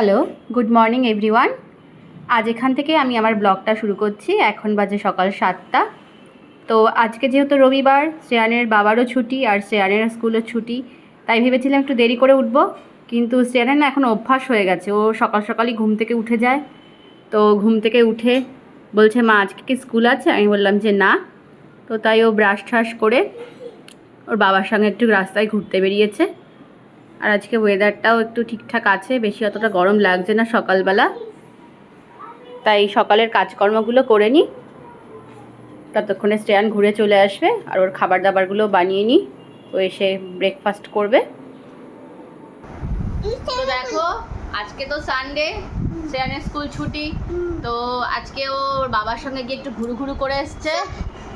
Hello good morning everyone আজ এখান থেকে আমি আমার ব্লগটা শুরু করছি। এখন বাজে সকাল সাতটা। তো আজকে যেহেতু রবিবার, শ্রেয়ানের বাবারও ছুটি আর শ্রেয়ানের স্কুলের ছুটি, তাই ভেবেছিলাম একটু দেরি করে উঠবো। কিন্তু শ্রেয়ানের না এখন অভ্যাস হয়ে গেছে। ও সকাল সকালই ঘুম থেকে উঠে যায়। তো ঘুম থেকে উঠে বলছে, মা, আজকে কি স্কুল আছে? আমি বললাম যে, না। তো তাই ও ব্রাশ ট্রাশ করে ওর বাবার সঙ্গে একটু রাস্তায় ঘুরতে বেরিয়েছে। আর আজকে ওয়েদারটাও একটু ঠিকঠাক আছে, বেশি অতটা গরম লাগছে না সকালবেলা। তাই সকালের কাজকর্মগুলো করে নিই ততক্ষণে স্টেয়ান ঘুরে চলে আসবে আর ওর খাবার দাবারগুলো বানিয়ে নিই ও এসে ব্রেকফাস্ট করবে। তো দেখো, আজকে তো সানডে শ্রেয়ানের স্কুল ছুটি। তো আজকে ওর বাবার সঙ্গে গিয়ে একটু ঘুরু ঘুরু করে এসছে।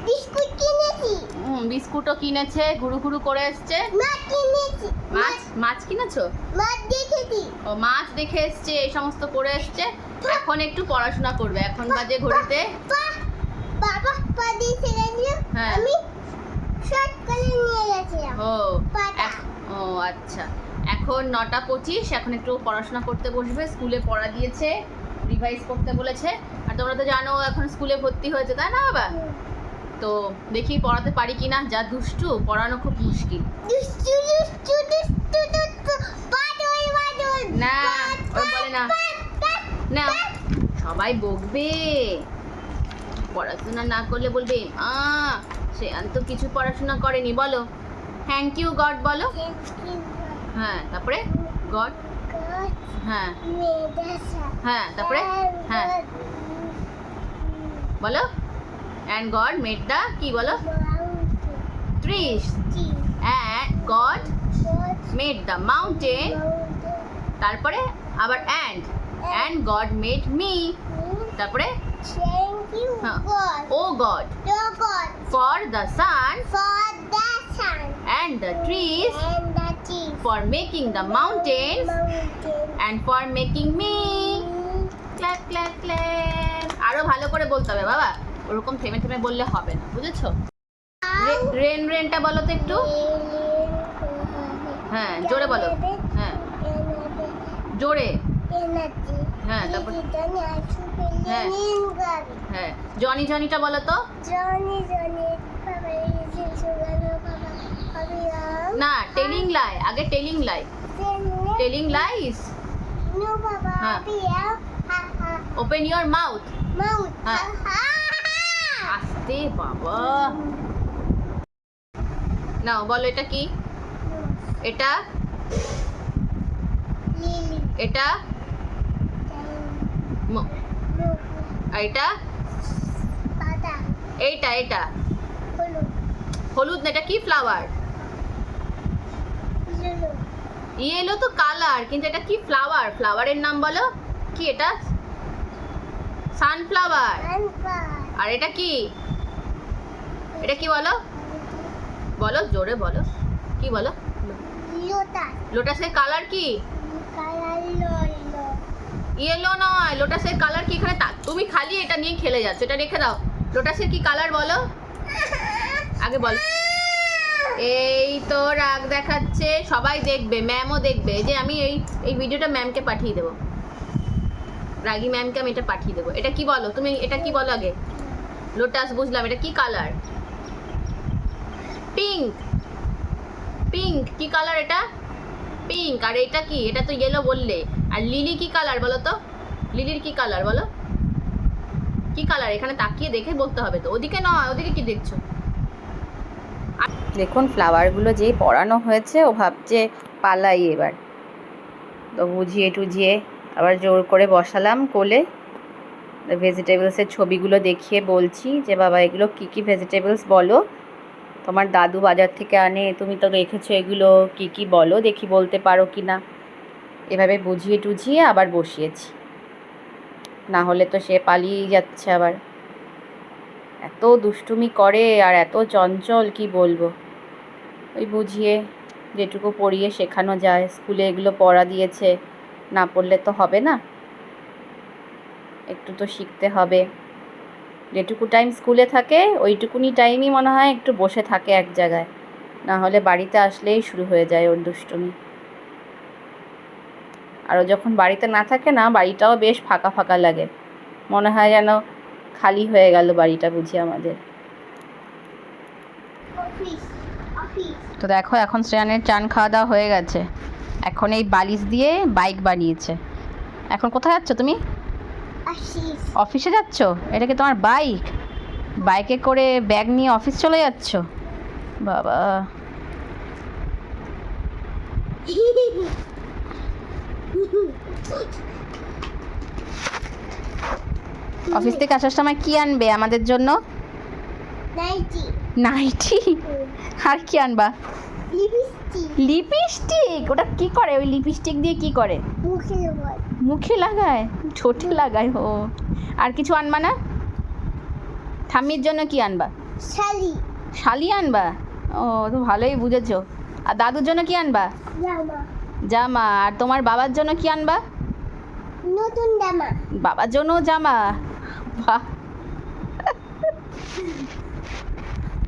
বিস্কুট কিনেছি। হুম বিস্কুটও কিনেছে ঘুরু ঘুরু করে এসছে। মাছ কিনেছি। মাছ মাছ কিনেছো? মাছ দেখেছি। ও মাছ দেখে এসছে এই সমস্ত করে এসছে। এখন একটু পড়াশোনা করবে এখন বাজে ঘড়িতে। বাবা পা দিয়ে হ্যাঁ। আমি শর্ট করে নিয়ে গেছিলাম। ও ও আচ্ছা। এখন নটা পঁচিশ এখন একটু পড়াশোনা করতে বসবে স্কুলে পড়া দিয়েছে রিভাইজ করতে বলেছে। আর তোমরা তো জানো এখন স্কুলে ভর্তি হয়েছে তাই না বাবা? তো দেখি পড়াতে পারি কি না যা দুষ্টু পড়ানো খুব মুশকিল। না বলে না। না সবাই বকবে। পড়াশোনা না করলে বলবে আ সে তো কিছু পড়াশোনা করেনি বলো। থ্যাংক ইউ গড বলো। হ্যাঁ তারপরে? গড হ্যাঁ। হ্যাঁ তারপরে? হ্যাঁ। বলো। অ্যান্ড গড মেড দ্য কি বলো? Trees and God made the mountain তারপরে আবার and and God made me তারপরে? Thank you। God. Oh God Your God, for the sun for the sun. And the trees and the trees, for making the mountains mountain, and for making me clap clap clap আরও ভালো করে বলতে হবে বাবা। ওরকম থেমে থেমে বললে হবে না বুঝেছ? রেন রেনটা বলো তো একটু। হ্যাঁ জোরে বলো। হ্যাঁ। জোরে। হ্যাঁ, তারপর? হ্যাঁ। হ্যাঁ জনি জনিটা বলো তো। না টেলিং লাই আগে টেলিং লাই। Telling lies? হ্যাঁ। ওপেন ইওর মাউথ হ্যাঁ। আস্তে বাবা। নাও, বলো এটা কি? এটা? এটা? এটা? এইটা এটা হলুদ এটা কি ফ্লাওয়ার ইয়েলো তো কালার কিন্তু এটা কি ফ্লাওয়ার ফ্লাওয়ারের নাম বলো। কি এটা? সানফ্লাওয়ার আর এটা কি? এটা কি বলো? বলো জোরে বলো। কি বলো? লোটাসের কালার কি? ইয়েলো নয়। লোটাসের কালার কি এখানে? তুমি খালি এটা নিয়ে খেলে যাচ্ছ। এটা রেখে দাও। লোটাসের কি কালার বলো? আগে বলো। এই তো রাগ দেখাচ্ছে। সবাই দেখবে ম্যামও দেখবে। যে আমি এই এই ভিডিওটা ম্যামকে পাঠিয়ে দেবো। রাগি ম্যামকে আমি এটা পাঠিয়ে দেবো। এটা কি বলো? তুমি এটা কি বলো আগে? লোটাস, বুঝলাম, এটা কি কালার? পিঙ্ক। পিঙ্ক, কি কালার এটা? পিঙ্ক, আর এটা কি? এটা তো ইয়েলো বললে। আর লিলি কি কালার বলো তো? লিলির কি কালার বলো? কি কালার? এখানে তাকিয়ে দেখে বলতে হবে তো। ওদিকে নয় ওদিকে কি দেখছ? দেখুন ফ্লাওয়ারগুলো যেই পড়ানো হয়েছে, ও ভাবছে পালাই এবার। তো বুঝিয়ে টুঝিয়ে আবার জোর করে বসালাম কোলে। ভেজিটেবলসের ছবিগুলো দেখিয়ে বলছি যে, বাবা, এগুলো কী কী ভেজিটেবলস বলো? তোমার দাদু বাজার থেকে আনে, তুমি তো রেখেছো এগুলো, কি কি বলো? দেখি বলতে পারো কি না? এভাবে বুঝিয়ে টুঝিয়ে আবার বসিয়েছি। না হলে তো সে পালিয়েই যাচ্ছে আবার। এত দুষ্টুমি করে আর এত চঞ্চল, কি বলব? ওই বুঝিয়ে যেটুকু পড়িয়ে শেখানো যায়। স্কুলে এগুলো পড়া দিয়েছে, না পড়লে তো হবে না। একটু তো শিখতে হবে। যেটুকু টাইম স্কুলে থাকে ওইটুকুনি টাইমই মনে হয় একটু বসে থাকে এক জায়গায়। না হলে বাড়িতে আসলেই শুরু হয়ে যায় ওর দুষ্টুমি। আর ও যখন বাড়িতে না থাকে না বাড়িটাও বেশ ফাঁকা ফাঁকা লাগে। মনে হয় যেন খালি হয়ে গেল বাড়িটা বুঝি আমাদের। তো দেখো এখন শ্রেয়ানের চান খাওয়া দাওয়া হয়ে গেছে। এখন এই বালিশ দিয়ে বাইক বানিয়েছে। এখন কোথায় যাচ্ছ তুমি? অফিস যাচ্ছ? এটা কি তোমার বাইক? বাইকে করে ব্যাগ নিয়ে অফিস চলে যাচ্ছ? বাবা। অফিস থেকে আসার সময় কি আনবে আমাদের জন্য? নাইটি। নাইটি? আর কি আনবা? লিপস্টিক ওটা কি করে? ওই লিপস্টিক দিয়ে কি করে? মুখে লাগাই মুখে লাগায়? ঠোঁটে লাগায় ও। আর কিছু আনবা না? ঠাম্মির জন্য কি আনবা? শালি। শালি আনবা? ও তো ভালোই বুঝেছ। আর দাদুর জন্য কি আনবা? জামা। জামা। আর তোমার বাবার জন্য কি আনবা? নতুন জামা। বাবার জন্যও জামা? বাহ।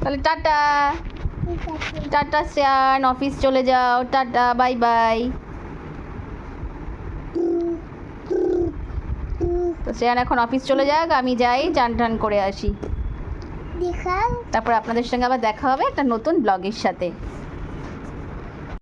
তাহলে টাটা। টাটা শ্যান অফিস চলে যাও। Tata bye bye. তো শ্রেয়ান এখন অফিস চলে যাক আমি যাই চান টান করে আসি। তারপর আপনাদের সঙ্গে আবার দেখা হবে একটা নতুন ব্লগের সাথে।